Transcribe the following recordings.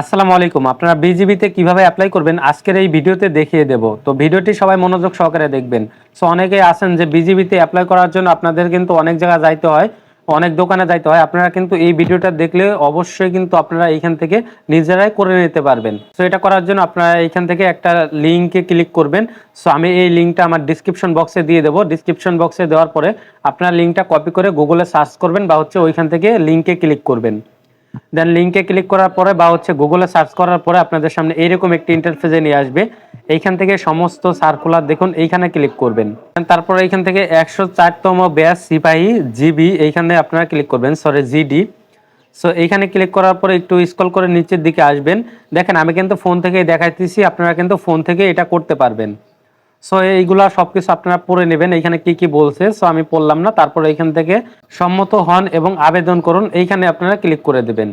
আসসালামু আলাইকুম। আপনারা বিজিবিতে কীভাবে অ্যাপ্লাই করবেন আজকের এই ভিডিওতে দেখিয়ে দেব। তো ভিডিওটি সবাই মনোযোগ সহকারে দেখবেন। সো অনেকেই আছেন যে বিজিবিতে অ্যাপ্লাই করার জন্য আপনাদের কিন্তু অনেক জায়গায় যাইতে হয়, অনেক দোকানে যাইতে হয়। আপনারা কিন্তু এই ভিডিওটা দেখলে অবশ্যই কিন্তু আপনারা এইখান থেকে নিজেরাই করে নিতে পারবেন। সো এটা করার জন্য আপনারা এইখান থেকে একটা লিঙ্কে ক্লিক করবেন। সো আমি এই লিঙ্কটা আমার ডিসক্রিপশন বক্সে দিয়ে দেবো। ডিসক্রিপশন বক্সে দেওয়ার পরে আপনারা লিঙ্কটা কপি করে গুগলে সার্চ করবেন বা হচ্ছে ওইখান থেকে লিঙ্কে ক্লিক করবেন। দেন লিঙ্কে ক্লিক করার পরে বা হচ্ছে গুগলে সার্চ করার পরে আপনাদের সামনে এইরকম একটি ইন্টারফেসে নিয়ে আসবে। এইখান থেকে সমস্ত সার্কুলার দেখুন, এইখানে ক্লিক করবেন। তারপর এইখান থেকে একশো চারতম ব্যাস সিপাহী জিবি, এইখানে আপনারা ক্লিক করবেন সরি জিডি। সো এইখানে ক্লিক করার পরে একটু স্ক্রল করে নিচের দিকে আসবেন। দেখেন, আমি কিন্তু ফোন থেকেই দেখাইতেছি, আপনারা কিন্তু ফোন থেকে এটা করতে পারবেন। সো এইগুলা সবকিছু আপনারা পড়ে নেবেন। এইখানে কি কি বলছে সো আমি পড়লাম না। তারপর এইখান থেকে সম্মত হন এবং আবেদন করুন। এইখানে আপনারা ক্লিক করে দেবেন।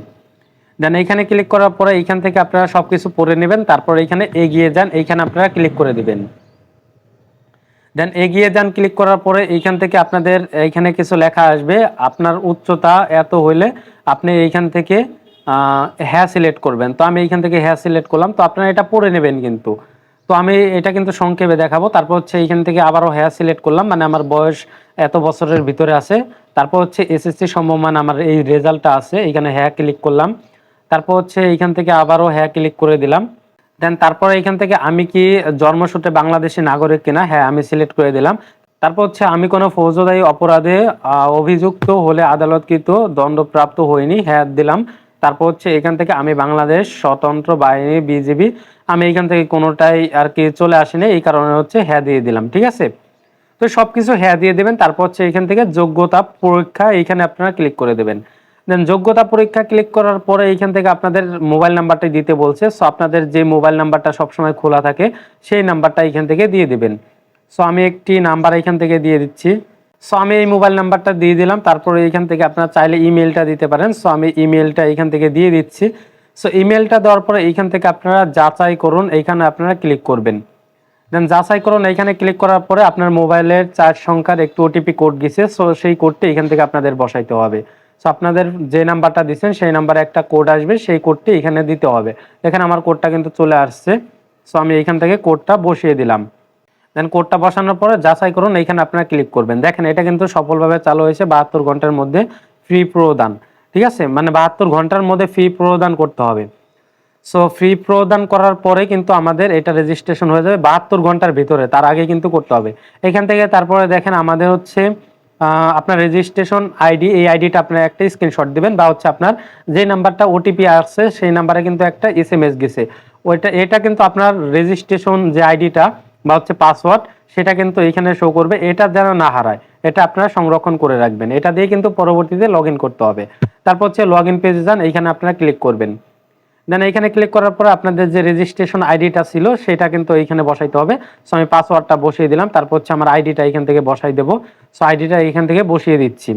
দেন এইখানে ক্লিক করার পরে এইখান থেকে আপনারা সবকিছু পড়ে নেবেন। তারপর এইখানে এগিয়ে যান। এইখানে আপনারা ক্লিক করে দেবেন। দেন এগিয়ে যান, ক্লিক করার পরে এইখান থেকে আপনাদের এইখানে কিছু লেখা আসবে। আপনার উচ্চতা এত হইলে আপনি এইখান থেকে হ্যাঁ সিলেক্ট করবেন। তো আমি এইখান থেকে হ্যাঁ সিলেক্ট করলাম। তো আপনারা এটা পড়ে নেবেন কিন্তু। তো আমি এটা কিন্তু সংক্ষেপে দেখাবো। তারপর হচ্ছে এইখান থেকে আবারও হ্যাঁ সিলেক্ট করলাম মানে আমার বয়স এত বছরের ভিতরে আছে। তারপর হচ্ছে এসএসসি সম্মান আমার এই রেজাল্টটা আছে এখানে হ্যাঁ ক্লিক করলাম। তারপর হচ্ছে এইখান থেকে আবারও হ্যাঁ ক্লিক করে দিলাম। দেন তারপরে এইখান থেকে আমি কি জন্মসূত্রে বাংলাদেশি নাগরিক কিনা হ্যাঁ আমি সিলেক্ট করে দিলাম। তারপর হচ্ছে আমি কোনো ফৌজদারি অপরাধে অভিযুক্ত হলে আদালতকৃত দণ্ডপ্রাপ্ত হইনি হ্যাঁ দিলাম। তারপর হচ্ছে এখান থেকে আমি বাংলাদেশ স্বতন্ত্র বাহিনী, বিজিবি আমি এখান থেকে কোনোটাই আর কি চলে আসেনি, এই কারণে হচ্ছে হ্যাঁ দিয়ে দিলাম, ঠিক আছে? তো সব কিছু হ্যাঁ দিয়ে দেবেন, তারপর হচ্ছে এখান থেকে যোগ্যতা পরীক্ষা এইখানে আপনারা ক্লিক করে দেবেন। দেন যোগ্যতা পরীক্ষা ক্লিক করার পরে এইখান থেকে আপনাদের মোবাইল নাম্বারটা দিতে বলছে সো আপনাদের যে মোবাইল নাম্বারটা সবসময় খোলা থাকে, সেই নাম্বারটা এখান থেকে দিয়ে দিবেন। সো আমি একটি নাম্বার এখান থেকে দিয়ে দিচ্ছি। সো আমি এই মোবাইল নাম্বারটা দিয়ে দিলাম, তারপরে এইখান থেকে আপনারা চাইলে ইমেলটা দিতে পারেন। সো আমি ইমেলটা এখান থেকে দিয়ে দিচ্ছি। সো ইমেলটা দেওয়ার পরে এইখান থেকে আপনারা যাচাই করুন, এইখানে আপনারা ক্লিক করবেন। দেন যাচাই করুন, এইখানে ক্লিক করার পরে আপনার মোবাইলের চার সংখ্যার একটু ওটিপি কোড গেছে সো সেই কোডটি এখান থেকে আপনাদের বসাইতে হবে। সো আপনাদের যে নাম্বারটা দিচ্ছেন, সেই নাম্বারে একটা কোড আসবে, সেই কোডটি এখানে দিতে হবে। এখানে আমার কোডটা কিন্তু চলে আসছে। সো আমি এইখান থেকে কোডটা বসিয়ে দিলাম। দেন কোডটা বসানোর পরে যাচাই করুন, এইখানে আপনারা ক্লিক করবেন। দেখেন এটা কিন্তু সফলভাবে চালু হয়েছে বাহাত্তর ঘণ্টার মধ্যে ফ্রি প্রদান। ঠিক আছে? মানে বাহাত্তর ঘণ্টার মধ্যে ফি প্রদান করতে হবে। সো ফি প্রদান করার পরে কিন্তু আমাদের এটা রেজিস্ট্রেশন হয়ে যাবে বাহাত্তর ঘণ্টার ভিতরে, তার আগে কিন্তু করতে হবে। এখান থেকে তারপরে দেখেন আমাদের হচ্ছে আপনার রেজিস্ট্রেশন আইডি এই আইডিটা আপনার একটা স্ক্রিনশট দিবেন বা হচ্ছে আপনার যে নাম্বারটা ওটিপি আসছে, সেই নাম্বারে কিন্তু একটা এস এম এস গেছে। ওইটা, এটা কিন্তু আপনার রেজিস্ট্রেশন যে আইডিটা বা হচ্ছে পাসওয়ার্ড সেটা কিন্তু এখানে শো করবে। এটা যেন না হারায়। এটা আপনারা সংরক্ষণ করে রাখবেন। এটা দিয়ে কিন্তু পরবর্তীতে লগ করতে হবে। তারপর হচ্ছে লগ ইন পেজে যান, এইখানে আপনারা ক্লিক করবেন। দেন এখানে ক্লিক করার পর আপনাদের যে রেজিস্ট্রেশন আইডিটা ছিল, সেটা কিন্তু এইখানে বসাইতে হবে। সো আমি পাসওয়ার্ডটা বসিয়ে দিলাম। তারপর হচ্ছে আমার আইডিটা এখান থেকে বসাই দেবো। সো আইডিটা এখান থেকে বসিয়ে দিচ্ছি।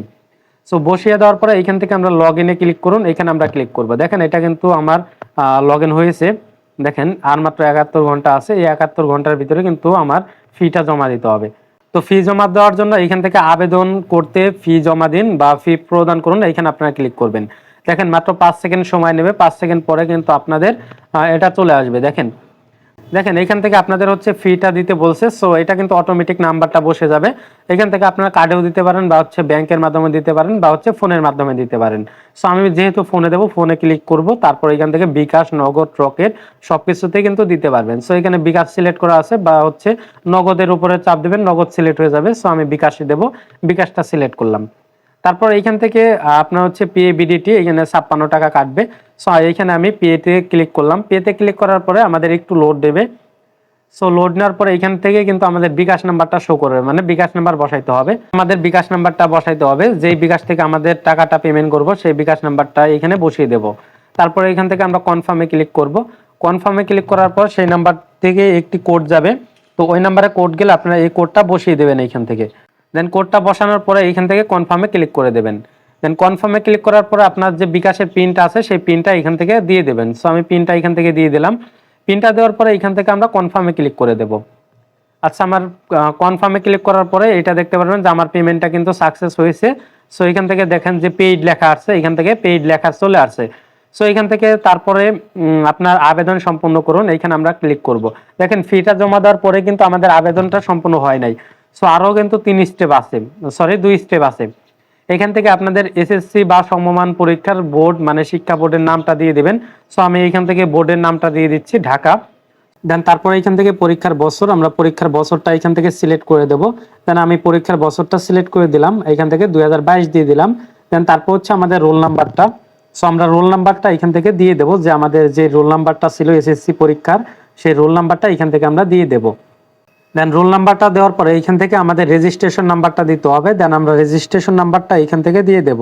সো বসিয়ে দেওয়ার পরে এখান থেকে আমরা লগ ইনে ক্লিক করুন। এখানে আমরা ক্লিক করব। দেখেন, এটা কিন্তু আমার লগ হয়েছে। দেখেন, আর মাত্র একাত্তর ঘণ্টা আছে। এই একাত্তর ঘণ্টার ভিতরে কিন্তু আমার ফিটা জমা দিতে হবে। তো ফি জমা দেওয়ার জন্য এখান থেকে আবেদন করতে ফি জমা দিন বা ফি প্রদান করুন, এখানে আপনারা ক্লিক করবেন। দেখেন মাত্র পাঁচ সেকেন্ড সময় নেবে, পাঁচ সেকেন্ড পরে কিন্তু আপনাদের এটা চলে আসবে। দেখেন দেখেন, এখান থেকে আপনাদের হচ্ছে ফিটা দিতে বলছে সো এটা কিন্তু অটোমেটিক নাম্বারটা বসে যাবে। এখান থেকে আপনারা কার্ডেও দিতে পারেন বা হচ্ছে ব্যাংকের মাধ্যমে দিতে পারেন বা হচ্ছে ফোনের মাধ্যমে দিতে পারেন। সো আমি যেহেতু ফোনে দেবো ফোনে ক্লিক করব, তারপর এখান থেকে বিকাশ, নগদ রকেট সব কিছুতেই কিন্তু দিতে পারবেন। সো এখানে বিকাশ সিলেক্ট করা আছে বা হচ্ছে নগদের উপরে চাপ দেবেন, নগদ সিলেক্ট হয়ে যাবে। সো আমি বিকাশই দেবো, বিকাশটা সিলেক্ট করলাম। তারপর এইখান থেকে আপনার হচ্ছে পিএ বিডিটি এখানে ছাপ্পান্ন টাকা কাটবে। সো এইখানে আমি পিএতে ক্লিক করলাম। পিএতে ক্লিক করার পরে আমাদের একটু লোড দেবে। সো লোড নেওয়ার পরে এখান থেকে কিন্তু আমাদের বিকাশ নাম্বারটা শো করবে। মানে বিকাশ নাম্বার বসাইতে হবে। আমাদের বিকাশ নাম্বারটা বসাইতে হবে। যেই বিকাশ থেকে আমাদের টাকাটা পেমেন্ট করব, সেই বিকাশ নাম্বারটা এখানে বসিয়ে দেব। তারপরে এখান থেকে আমরা কনফার্মে ক্লিক করব। কনফার্মে ক্লিক করার পর সেই নাম্বার থেকে একটি কোড যাবে। তো ওই নাম্বারে কোড গেলে আপনারা এই কোডটা বসিয়ে দেবেন এইখান থেকে। দেন কোডটা বসানোর পরে এইখান থেকে কনফার্মে ক্লিক করে দেবেন। দেন কনফার্মে ক্লিক করার পরে আপনার যে বিকাশের পিনটা আছে, সেই পিনটা এখান থেকে দিয়ে দেবেন। সো আমি পিনটা এখান থেকে দিয়ে দিলাম। পিনটা দেওয়ার পরে এখান থেকে আমরা কনফার্মে ক্লিক করে দেব। আচ্ছা আমার কনফার্মে ক্লিক করার পরে এটা দেখতে পারবেন যে আমার পেমেন্টটা কিন্তু সাকসেস হয়েছে। সো এখান থেকে দেখেন যে পেইড লেখা আসছে, এখান থেকে পেইড লেখা চলে আসছে। সো এখান থেকে তারপরে আপনার আবেদন সম্পূর্ণ করুন। এখানে আমরা ক্লিক করব। দেখেন ফিটা জমা দেওয়ার পরে কিন্তু আমাদের আবেদনটা সম্পূর্ণ হয় নাই। সো আরও কিন্তু তিন স্টেপ আছে। সরি দুই স্টেপ আছে। এখান থেকে আপনাদের এসএসসি বা সমমান পরীক্ষার বোর্ড মানে শিক্ষা বোর্ডের নামটা দিয়ে দেবেন। সো আমি এখান থেকে বোর্ডের নামটা দিয়ে দিচ্ছি, ঢাকা। দেন তারপরে এখান থেকে পরীক্ষার বছর, আমরা পরীক্ষার বছরটা এখান থেকে সিলেক্ট করে দেব। দেন আমি পরীক্ষার বছরটা সিলেক্ট করে দিলাম, এখান থেকে দুই হাজার বাইশ দিয়ে দিলাম। দেন তারপর হচ্ছে আমাদের রোল নাম্বারটা সো আমরা রোল নাম্বারটা এখান থেকে দিয়ে দেব, যে আমাদের যে রোল নাম্বারটা ছিল এসএসসি পরীক্ষার, সেই রোল নাম্বারটা এখান থেকে আমরা দিয়ে দেব। দেন রোল নাম্বারটা দেওয়ার পরে এখান থেকে আমাদের রেজিস্ট্রেশন নাম্বারটা দিতে হবে। দেন আমরা রেজিস্ট্রেশন নাম্বারটা এখান থেকে দিয়ে দেব।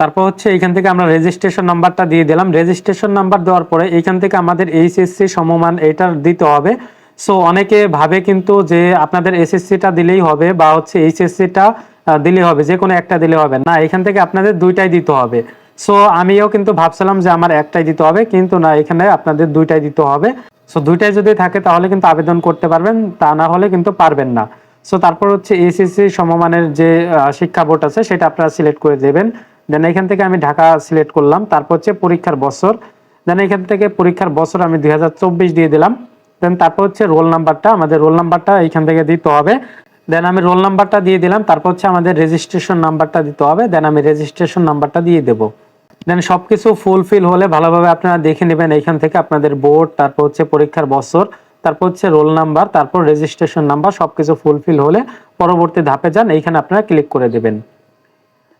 তারপর হচ্ছে এখান থেকে আমরা রেজিস্ট্রেশন নাম্বারটা দিয়ে দিলাম। রেজিস্ট্রেশন নাম্বার দেওয়ার পরে এখান থেকে আমাদের এইচএসসি সমমান এটার দিতে হবে। সো অনেকে ভাবে কিন্তু যে আপনাদের এসএসসিটা দিলেই হবে বা হচ্ছে এইচএসসিটা দিলেই হবে, যে কোনো একটা দিলে হবে না। এখান থেকে আপনাদের দুইটাই দিতে হবে। সো আমিও কিন্তু ভাবছিলাম যে আমার একটাই দিতে হবে, কিন্তু না, এখানে আপনাদের দুইটাই দিতে হবে। সো দুইটাই যদি থাকে, তাহলে কিন্তু আবেদন করতে পারবেন, তা না হলে কিন্তু পারবেন না। সো তারপর হচ্ছে এসএসসি সমমানের যে শিক্ষা বোর্ড আছে, সেটা আপনারা সিলেক্ট করে দেবেন। দেন এখান থেকে আমি ঢাকা সিলেক্ট করলাম, তারপর হচ্ছে পরীক্ষার বছর। দেন এখান থেকে পরীক্ষার বছর আমি দুই হাজার চব্বিশ দিয়ে দিলাম। দেন তারপর হচ্ছে রোল নাম্বারটা, আমাদের রোল নাম্বারটা এখান থেকে দিতে হবে। দেন আমি রোল নাম্বারটা দিয়ে দিলাম, তারপর হচ্ছে আমাদের রেজিস্ট্রেশন নাম্বারটা দিতে হবে। দেন আমি রেজিস্ট্রেশন নাম্বারটা দিয়ে দেবো। দেন সবকিছু ফুলফিল হলে ভালোভাবে আপনারা দেখে নেবেন এইখান থেকে আপনাদের বোর্ড তারপর হচ্ছে পরীক্ষার বছর, তারপর হচ্ছে রোল নাম্বার তারপর রেজিস্ট্রেশন নাম্বার সবকিছু ফুলফিল হলে পরবর্তী ধাপে যান, এইখানে আপনারা ক্লিক করে দেবেন।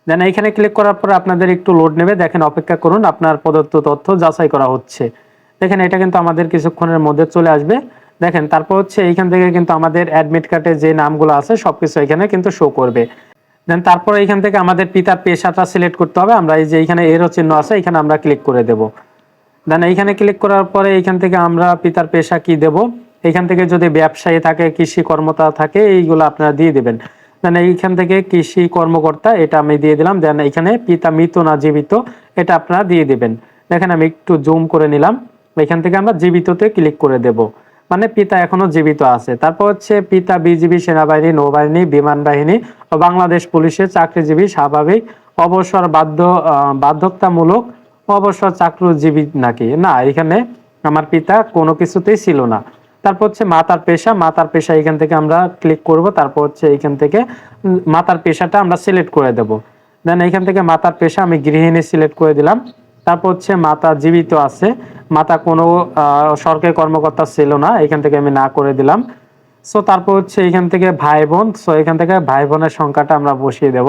দেন এইখানে ক্লিক করার পর আপনাদের একটু লোড নেবে, দেখেন অপেক্ষা করুন, আপনার প্রদত্ত তথ্য যাচাই করা হচ্ছে। দেখেন এটা কিন্তু আমাদের কিছুক্ষণের মধ্যে চলে আসবে। দেখেন, তারপর হচ্ছে এইখান থেকে কিন্তু আমাদের অ্যাডমিট কার্ডে যে নামগুলো আছে, সবকিছু এখানে কিন্তু শো করবে। দেন তারপরে এখান থেকে আমাদের পিতার পেশাটা সিলেক্ট করতে হবে। আমরা এই যে এইখানে এরও চিহ্ন আছে, এখানে আমরা ক্লিক করে দেব। দেন এইখানে ক্লিক করার পরে এইখান থেকে আমরা পিতার পেশা কি দেব? এইখান থেকে যদি ব্যবসায়ী থাকে, কৃষি কর্মতা থাকে, এইগুলো আপনারা দিয়ে দেবেন। দেন এইখান থেকে কৃষি কর্মকর্তা, এটা আমি দিয়ে দিলাম। দেন এখানে পিতা মৃত না জীবিত, এটা আপনারা দিয়ে দিবেন। দেখেন আমি একটু জুম করে নিলাম। এখান থেকে আমরা জীবিততে ক্লিক করে দেব। মানে পিতা এখনও জীবিত আছে। তারপর হচ্ছে পিতা বিজিবি সেনাবাহিনী, নৌবাহিনী, বিমান বাহিনী ও বাংলাদেশ পুলিশের চাকরিজীবী স্বাভাবিক, অবসর বাধ্য বাধ্যতামূলক, অবসর চাকরিজীবী নাকি? না, এখানে আমার পিতা কোনো কিছুতেই ছিল না। তারপর হচ্ছে মাতার পেশা মাতার পেশা এখান থেকে আমরা ক্লিক করব, তারপর হচ্ছে এখান থেকে মাতার পেশাটা আমরা সিলেক্ট করে দেব। দেন এখান থেকে মাতার পেশা আমি গৃহিণী সিলেক্ট করে দিলাম। তারপর হচ্ছে মাতা জীবিত আছে। মাতা কোনো সরকারি কর্মকর্তা ছিল না, এখান থেকে আমি না করে দিলাম। সো তারপর হচ্ছে এখান থেকে ভাই বোন সো এখান থেকে ভাই বোনের সংখ্যাটা আমরা বসিয়ে দেব।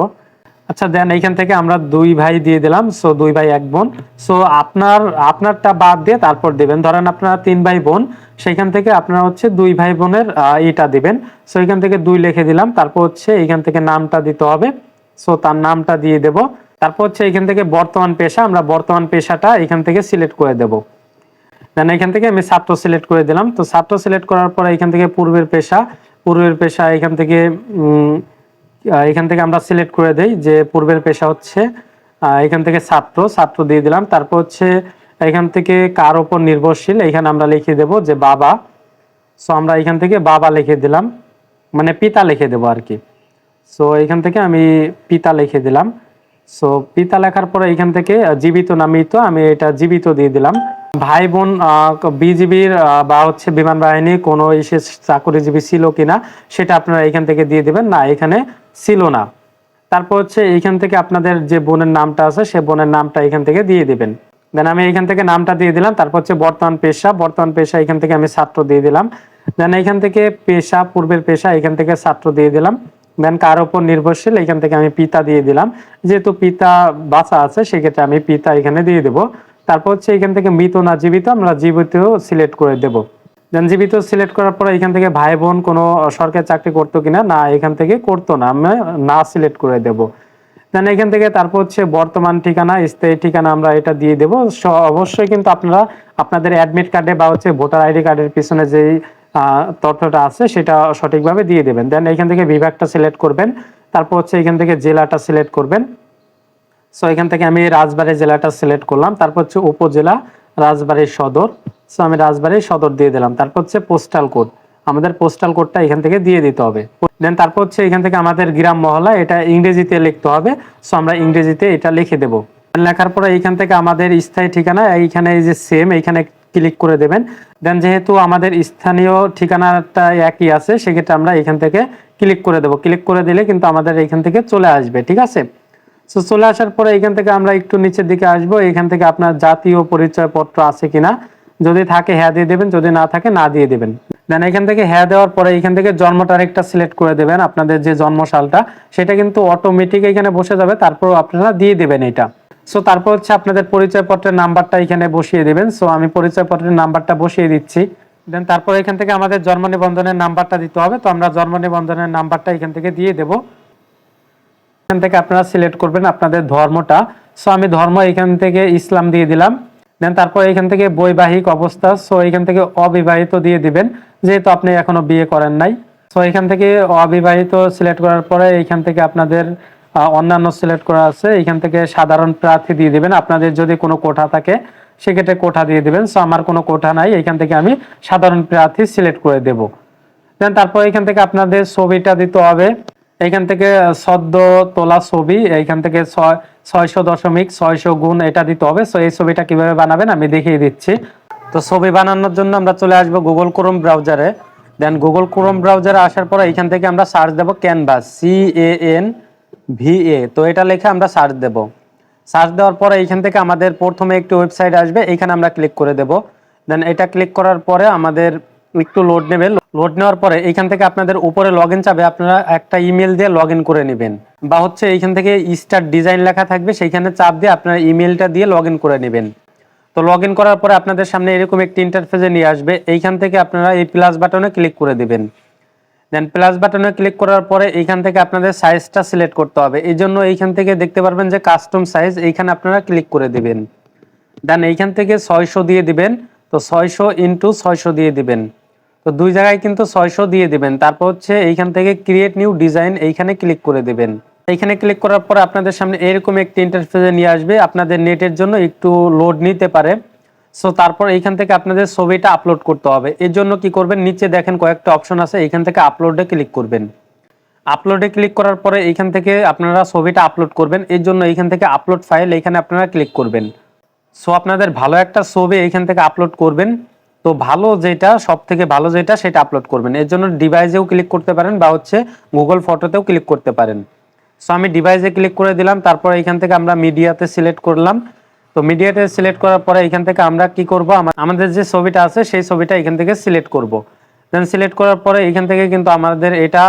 আচ্ছা দেন এইখান থেকে আমরা দুই ভাই দিয়ে দিলাম সো দুই ভাই, এক বোন। সো আপনার, আপনারটা বাদ দিয়ে তারপর দিবেন। ধরেন আপনারা তিন ভাই বোন, সেখান থেকে আপনারা হচ্ছে দুই ভাই বোনের ইটা দিবেন। সো এখান থেকে দুই লিখে দিলাম, তারপর হচ্ছে এইখান থেকে নামটা দিতে হবে। সো তার নামটা দিয়ে দেব। তারপর হচ্ছে এখান থেকে বর্তমান পেশা, আমরা বর্তমান পেশাটা এখান থেকে সিলেক্ট করে দেব। দেন এখান থেকে আমি ছাত্র সিলেক্ট করে দিলাম। তো ছাত্র সিলেক্ট করার পরে এখান থেকে পূর্বের পেশা পূর্বের পেশা এখান থেকে এখান থেকে আমরা সিলেক্ট করে দেই যে পূর্বের পেশা হচ্ছে এখান থেকে ছাত্র ছাত্র দিয়ে দিলাম। তারপর হচ্ছে এখান থেকে কার ওপর নির্ভরশীল? এখানে আমরা লিখে দেব যে বাবা। সো আমরা এখান থেকে বাবা লিখে দিলাম। মানে পিতা লিখে দেব আর কি। সো এখান থেকে আমি পিতা লিখে দিলাম। সো পিতা লেখার পরে এখান থেকে জীবিত না মৃত, আমি এটা জীবিত দিয়ে দিলাম। ভাই বোন বিজিবির বা হচ্ছে বিমান বাহিনী কোনো এসে চাকরিজীবী ছিল কিনা সেটা আপনারা এখান থেকে দিয়ে দিবেন। না, এখানে ছিল না। তারপর হচ্ছে এইখান থেকে আপনাদের যে বোনের নামটা আছে, সে বোনের নামটা এখান থেকে দিয়ে দিবেন। দেন আমি এখান থেকে নামটা দিয়ে দিলাম, তারপর হচ্ছে বর্তমান পেশা বর্তমান পেশা এখান থেকে আমি ছাত্র দিয়ে দিলাম। দেন এখান থেকে পেশা, পূর্বের পেশা এখান থেকে ছাত্র দিয়ে দিলাম। দেন কার উপর নির্ভরশীল, এখান থেকে আমি পিতা দিয়ে দিলাম। যেহেতু পিতা বাঁচা আছে, সেক্ষেত্রে আমি পিতা এখানে দিয়ে দেব। তারপর হচ্ছে এখান থেকে মৃত না জীবিত আমরা জীবিত সিলেক্ট করে দেব। দেন জীবিত সিলেক্ট করার পরে এখান থেকে ভাই বোন কোনো সরকারি চাকরি করতো কিনা, না, এখান থেকে করতো না আমি না সিলেক্ট করে দেব। দেন এখান থেকে তারপর হচ্ছে বর্তমান ঠিকানা, স্থায়ী ঠিকানা আমরা এটা দিয়ে দেবো। অবশ্যই কিন্তু আপনারা আপনাদের অ্যাডমিট কার্ডে বা হচ্ছে ভোটার আইডি কার্ডের পিছনে যেই তথ্যটা আছে সেটা সঠিকভাবে দিয়ে দেবেন। দেন এখান থেকে বিভাগটা সিলেক্ট করবেন, তারপর হচ্ছে এখান থেকে জেলাটা সিলেক্ট করবেন। সো এখান থেকে আমি রাজবাড়ী জেলাটা সিলেক্ট করলাম। তারপর হচ্ছে উপজেলা রাজবাড়ীর সদর। সো আমি রাজবাড়ীর সদর দিয়ে দিলাম। তারপর হচ্ছে পোস্টাল কোড আমাদের পোস্টাল কোডটা এখান থেকে দিয়ে দিতে হবে। দেন তারপর হচ্ছে এখান থেকে আমাদের গ্রাম মহল্লা, এটা ইংরেজিতে লিখতে হবে। সো আমরা ইংরেজিতে এটা লিখে দেব। লেখার পরে এইখান থেকে আমাদের স্থায়ী ঠিকানা, এইখানে এই যে সেম এইখানে ক্লিক করে দেবেন। দেন যেহেতু আমাদের স্থানীয় ঠিকানাটা একই আছে, সেক্ষেত্রে আমরা এখান থেকে ক্লিক করে দেবো। ক্লিক করে দিলে কিন্তু আমাদের এখান থেকে চলে আসবে, ঠিক আছে? সো চলে আসার পরে এখান থেকে আমরা একটু নিচের দিকে আসব। এখান থেকে আপনার জাতীয় পরিচয়পত্র আছে কিনা? যদি থাকে হ্যাঁ দিয়ে দেবেন, যদি না থাকে, না দিয়ে দেবেন। দেন এখান থেকে হ্যাঁ দেওয়ার পরে এখান থেকে জন্ম তারিখটা সিলেক্ট করে দেবেন, আপনাদের যে জন্ম সালটা সেটা কিন্তু অটোমেটিক এখানে বসে যাবে তারপর আপনারা দিয়ে দেবেন এটা। সো তারপর হচ্ছে আপনাদের পরিচয়পত্রের নাম্বারটা এখানে বসিয়ে দেবেন। সো আমি পরিচয়পত্রের নাম্বারটা বসিয়ে দিচ্ছি। দেন তারপর এখান থেকে আমাদের জন্ম নিবন্ধনের নাম্বারটা দিতে হবে। তো আমরা জন্ম নিবন্ধনের নাম্বারটা এখান থেকে দিয়ে দেবো। এখান থেকে আপনারা সিলেক্ট করবেন আপনাদের ধর্মটা। সো আমি ধর্ম এখান থেকে ইসলাম দিয়ে দিলাম। দেন তারপর এখান থেকে বৈবাহিক অবস্থা। সো এখান থেকে অবিবাহিত দিয়ে দিবেন। যেহেতু আপনি এখনও বিয়ে করেন নাই। সো এখান থেকে অবিবাহিত সিলেক্ট করার পরে এখান থেকে আপনাদের অন্যান্য সিলেক্ট করা আছে। এখান থেকে সাধারণ প্রার্থী দিয়ে দিবেন। আপনাদের যদি কোনো কোঠা থাকে, সেক্ষেত্রে কোঠা দিয়ে দিবেন। সো আমার কোনো কোঠা নাই। এখান থেকে আমি সাধারণ প্রার্থী সিলেক্ট করে দেবো। দেন তারপর এখান থেকে আপনাদের ছবিটা দিতে হবে। এখান থেকে সদ্য তোলা ছবি, এইখান থেকে ছয়, ছয়শো দশমিক, ছয়শো গুণ এটা দিতে হবে। সো এই ছবিটা কীভাবে বানাবেন আমি দেখিয়ে দিচ্ছি। তো ছবি বানানোর জন্য আমরা চলে আসব গুগল ক্রোম ব্রাউজারে দেন গুগল ক্রোম ব্রাউজারে আসার পরে এখান থেকে আমরা সার্চ দেবো canvas C A N V A তো এটা লেখে আমরা সার্চ দেব। সার্চ দেওয়ার পরে এইখান থেকে আমাদের প্রথমে একটি ওয়েবসাইট আসবে এখানে আমরা ক্লিক করে দেব। দেন এটা ক্লিক করার পরে আমাদের একটু লোড নেবে। লোড নেওয়ার পরে এইখান থেকে আপনাদের উপরে লগ ইন চাবে, আপনারা একটা ইমেল দিয়ে লগ ইন করে নেবেন। বা হচ্ছে এইখান থেকে স্টার ডিজাইন লেখা থাকবে, সেইখানে চাপ দিয়ে আপনার ইমেলটা দিয়ে লগ ইন করে নেবেন। তো লগ ইন করার পরে আপনাদের সামনে এরকম একটি ইন্টারফেসে নিয়ে আসবে। এইখান থেকে আপনারা এই প্লাস বাটনে ক্লিক করে দেবেন। দেন প্লাস বাটনে ক্লিক করার পরে এইখান থেকে আপনাদের সাইজটা সিলেক্ট করতে হবে। এই জন্য এইখান থেকে দেখতে পারবেন যে কাস্টম সাইজ এইখানে আপনারা ক্লিক করে দিবেন। দেন এইখান থেকে ছয়শো দিয়ে দিবেন। তো ছয়শো ইন্টু ছয়শো দিয়ে দিবেন। তো দুই জায়গায় কিন্তু ছয়শো দিয়ে দিবেন। তারপর হচ্ছে এইখান থেকে ক্রিয়েট নিউ ডিজাইন এইখানে ক্লিক করে দিবেন। এইখানে ক্লিক করার পরে আপনাদের সামনে এরকম একটি ইন্টারফেসে নিয়ে আসবে। আপনাদের নেটের জন্য একটু লোড নিতে পারে। সো তারপর এইখান থেকে আপনাদের ছবিটা আপলোড করতে হবে। এর জন্য কি করবেন? নিচে দেখেন কয়েকটা অপশন আছে। এইখান থেকে আপলোডে ক্লিক করবেন। আপলোডে ক্লিক করার পরে এইখান থেকে আপনারা ছবিটা আপলোড করবেন। এর জন্য এইখান থেকে আপলোড ফাইল এইখানে আপনারা ক্লিক করবেন। সো আপনাদের ভালো একটা ছবি এইখান থেকে আপলোড করবেন। তো ভালো যেটা সব থেকে ভালো যেটা সেটা আপলোড করবেন। এর জন্য ডিভাইসেও ক্লিক করতে পারেন বা হচ্ছে গুগল ফটোতেও ক্লিক করতে পারেন। সো আমি ডিভাইসে ক্লিক করে দিলাম, তারপর এখান থেকে আমরা মিডিয়াতে সিলেক্ট করলাম। তো মিডিয়াতে সিলেক্ট করার পরে এখান থেকে আমরা কি করব? আমাদের যে ছবিটা আছে, সেই ছবিটা এখান থেকে সিলেক্ট করব। দেন সিলেক্ট করার পরে এখান থেকে কিন্তু আমাদের এটা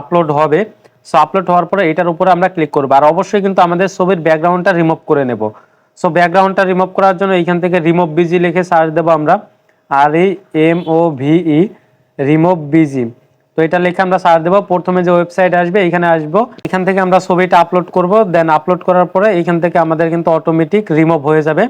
আপলোড হবে। সো আপলোড হওয়ার পরে এটার উপরে আমরা ক্লিক করব। আর অবশ্যই কিন্তু আমাদের ছবির ব্যাকগ্রাউন্ডটা রিমুভ করে নেব। সো ব্যাকগ্রাউন্ডটা রিমুভ করার জন্য এখান থেকে রিমুভ বিজি লিখে সার্চ দেবো আমরা। আর এই M O V E remove BG. তো এটা লিখে আমরা সার্চ দেবো। প্রথমে যে ওয়েবসাইট আসবে, এখানে আসব। এখান থেকে আমরা ছবিটা আপলোড করব। দেন আপলোড করার পরে এখান থেকে আমাদের কিন্তু অটোমেটিক রিমুভ হয়ে যাবে।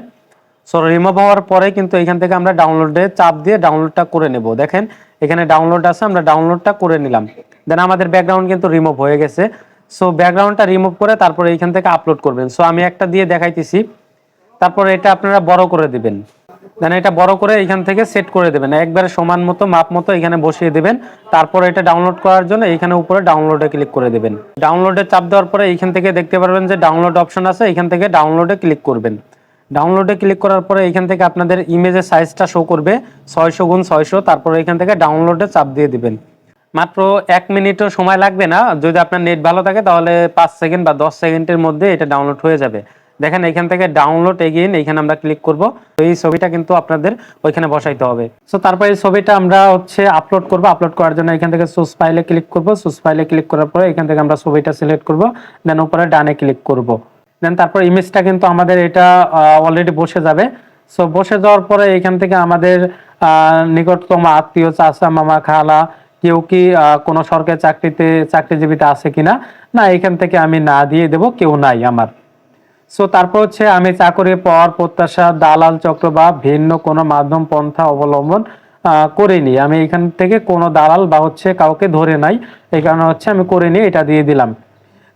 সো রিমুভ হওয়ার পরে কিন্তু এখান থেকে আমরা ডাউনলোডে চাপ দিয়ে ডাউনলোডটা করে নেব। দেখেন, এখানে ডাউনলোড আছে, আমরা ডাউনলোডটা করে নিলাম। দেন আমাদের ব্যাকগ্রাউন্ড কিন্তু রিমুভ হয়ে গেছে। সো ব্যাকগ্রাউন্ডটা রিমুভ করে তারপরে এইখান থেকে আপলোড করবেন। সো আমি একটা দিয়ে দেখাইতেছি। তারপর এটা আপনারা বড় করে দিবেন। দেন এটা বড় করে এখান থেকে সেট করে দেবেন। একবারে সমান মতো, মাপ মতো এখানে বসিয়ে দেবেন। তারপর এটা ডাউনলোড করার জন্য এখানে উপরে ডাউনলোডে ক্লিক করে দেবেন। ডাউনলোডে চাপ দেওয়ার পরে এখান থেকে দেখতে পারবেন যে ডাউনলোড অপশন আছে, এখান থেকে ডাউনলোডে ক্লিক করবেন। ডাউনলোডে ক্লিক করার পরে এখান থেকে আপনাদের ইমেজের সাইজটা শো করবে, ছয়শো গুণ ছয়শো, তারপরে এখান থেকে ডাউনলোডে চাপ দিয়ে দিবেন। মাত্র এক মিনিটও সময় লাগবে না। যদি আপনার নেট ভালো থাকে, তাহলে পাঁচ সেকেন্ড বা দশ সেকেন্ডের মধ্যে এটা ডাউনলোড হয়ে যাবে। দেখেন এখান থেকে ডাউনলোড এগেইন এখানে আমরা ক্লিক করব। তো এই ছবিটা কিন্তু আপনাদের ওইখানে বসাইতে হবে। সো তারপর এই ছবিটা আমরা হচ্ছে আপলোড করব। আপলোড করার জন্য এখান থেকে সোর্স ফাইলে ক্লিক করব। সোর্স ফাইলে ক্লিক করার পরে এখান থেকে আমরা ছবিটা সিলেক্ট করব। দেন উপরে ডানে ক্লিক করব। দেন তারপর ইমেজটা কিন্তু আমাদের এটা অলরেডি বসে যাবে। সো বসে যাওয়ার পরে এখান থেকে আমাদের নিকটতম আত্মীয়, চাচা, মামা, খালা, কেউ কি কোনো সরকারি চাকরিতে, চাকরিজীবীতে আছে কিনা? না, এখান থেকে আমি না দিয়ে দেব, কেউ নাই আমার। সো তারপর হচ্ছে আমি চাকরি পাওয়ার প্রত্যাশা, দালাল, চক্র বা ভিন্ন কোনো মাধ্যম, পন্থা অবলম্বন করিনি। আমি এখান থেকে কোনো দালাল বা হচ্ছে কাউকে ধরে নাই। এই কারণে হচ্ছে আমি করে করিনি, এটা দিয়ে দিলাম।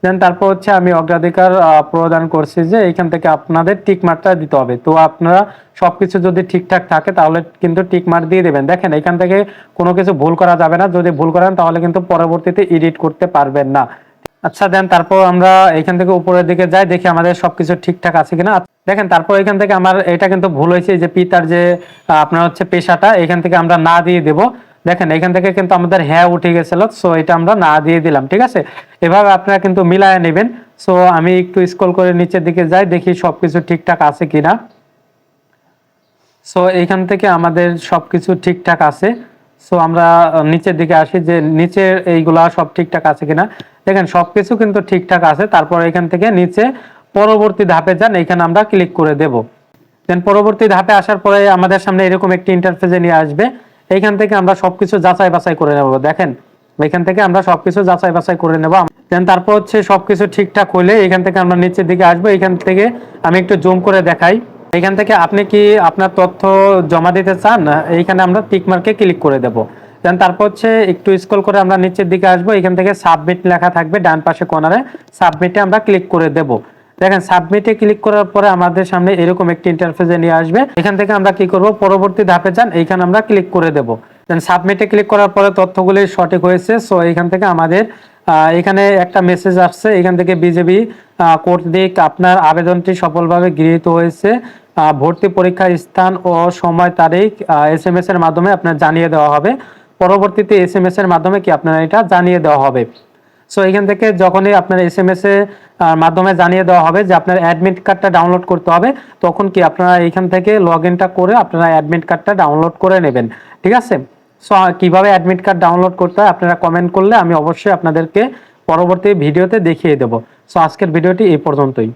দেন তারপর হচ্ছে আমি অগ্রাধিকার প্রদান করছি যে এখান থেকে আপনাদের টিক মার্কটা দিতে হবে। তো আপনারা সবকিছু যদি ঠিকঠাক থাকে, তাহলে কিন্তু টিক মার্ক দিয়ে দেবেন। দেখেন, এখান থেকে কোনো কিছু ভুল করা যাবে না। যদি ভুল করেন, তাহলে কিন্তু পরবর্তীতে এডিট করতে পারবেন না। আচ্ছা দেন তারপর আমরা এখান থেকে উপরের দিকে যাই, দেখি আমাদের সবকিছু ঠিকঠাক আছে কিনা। দেখেন, তারপর এখান থেকে আমার এটা কিন্তু ভুল হয়েছে যে পিতার যে আপনার হচ্ছে পেশাটা, এখান থেকে আমরা না দিয়ে দেব। দেখেন, এখান থেকে কিন্তু আমাদের হ্যাঁ উঠে গেছিল সো এটা আমরা না দিয়ে দিলাম, ঠিক আছে? এভাবে আপনারা কিন্তু মিলায় নেবেন। সো আমি একটু স্ক্রল করে নিচের দিকে যাই, দেখি সবকিছু ঠিকঠাক আছে কিনা। সো এখান থেকে আমাদের সবকিছু ঠিকঠাক আছে। সো আমরা নিচের দিকে আসি যে, নিচের এইগুলা সব ঠিকঠাক আছে কিনা। দেখেন, সবকিছু কিন্তু ঠিকঠাক আছে। তারপর এখান থেকে নিচে পরবর্তী ধাপে যান, এখানে আমরা ক্লিক করে দেব। দেন পরবর্তী ধাপে আসার পরে আমাদের সামনে এরকম একটি ইন্টারফেসে নিয়ে আসবে। এইখান থেকে আমরা সবকিছু যাচাই বাছাই করে নেব। দেখেন, এখান থেকে আমরা সবকিছু যাচাই বাছাই করে নেব। দেন তারপর হচ্ছে সবকিছু ঠিকঠাক হলে এখান থেকে আমরা নিচের দিকে আসব। এখান থেকে আমি একটু জুম করে দেখাই। এখান থেকে আপনি কি আপনার তথ্য জমা দিতে চান? এইখানে আমরা টিক মার্কে ক্লিক করে দেব। দেন তারপর হচ্ছে একটু স্ক্রল করে আমরা নিচের দিকে আসব। এখান থেকে সাবমিট লেখা থাকবে ডান পাশে কর্নারে সাবমিটে আমরা ক্লিক করে দেব। দেখেন সাবমিটে ক্লিক করার পরে আমাদের সামনে এরকম একটি ইন্টারফেসে নিয়ে আসবে। এখান থেকে আমরা কি করব? পরবর্তী ধাপে যান, এইখানে আমরা ক্লিক করে দেব। দেন সাবমিটে ক্লিক করার পরে তথ্যগুলি সঠিক হয়েছে। সো এখান থেকে আমাদের এখানে একটা মেসেজ আসছে। এখান থেকে বিজেপি কর্তৃক আপনার আবেদনটি সফলভাবে গৃহীত হয়েছে। ভর্তি পরীক্ষার স্থান ও সময় তারিখ এস এর মাধ্যমে আপনার জানিয়ে দেওয়া হবে। পরবর্তীতে এস এম এস এর মাধ্যমে কি আপনারা এটা জানিয়ে দেওয়া হবে? সো এখান থেকে যখনই আপনার এস এম এস এর মাধ্যমে জানিয়ে দেওয়া হবে যে আপনার অ্যাডমিট কার্ডটা ডাউনলোড করতে হবে, তখন কি আপনারা এখান থেকে লগ ইনটা করে আপনারা অ্যাডমিট কার্ডটা ডাউনলোড করে নেবেন। ঠিক আছে? সো কীভাবে অ্যাডমিট কার্ড ডাউনলোড করতে হয় আপনারা কমেন্ট করলে আমি অবশ্যই আপনাদেরকে পরবর্তী ভিডিওতে দেখিয়ে দেবো। সো আজকের ভিডিওটি এই পর্যন্তই।